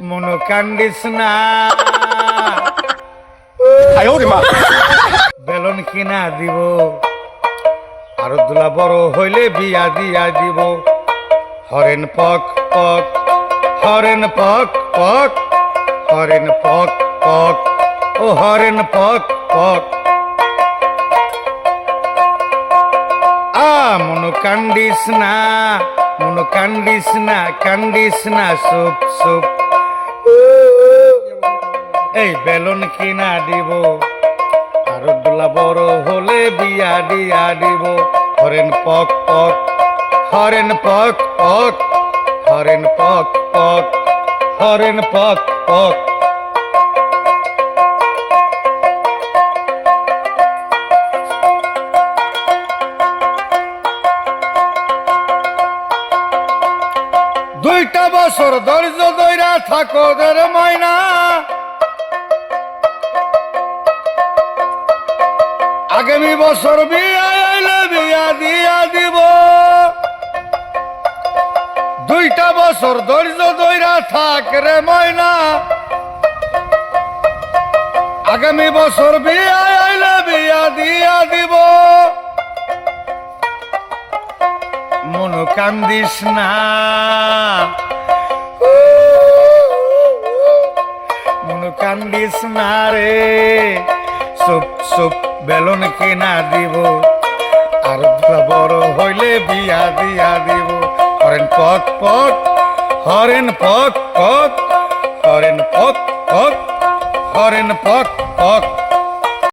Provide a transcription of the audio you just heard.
মনো কান্দিস না। বেলন কিনা দিব আর দুলা বড় হইলে বিয়া দিয়া দিব। হরেন পক পক হরেন পক পক হরেন পক পক ও হরেন পক পক। আ মনো কান্দিস না মনো কান্দিস না সুপ সুপ। এই বেলুন কিনা দিব? আর দোলা বড় হলে বিয়া দিয়া দিব। হরেন পক পক, হরেন পক পক, হরেন পক পক, হরেন পক পক। দুইটা বছর ধৈর্য ধৈরা থাকো দের ময়না। আগামী বছর বিয়া বিয়া দিয়া দিব। দুইটা বছর ধৈর্য ধৈরা থাক রে ময়না। আগামী বছর বিয়া বিয়া দিয়া দিব। মনো কান্দিস না। মনো কান্দিস না রে। সুপ চুপ বেলুন কিনা দিব। আর বড় হইলে বিয়া দিয়া দিব। হরেন পক পক, হরেন পক পক, হরেন পক পক, হরেন পক পক।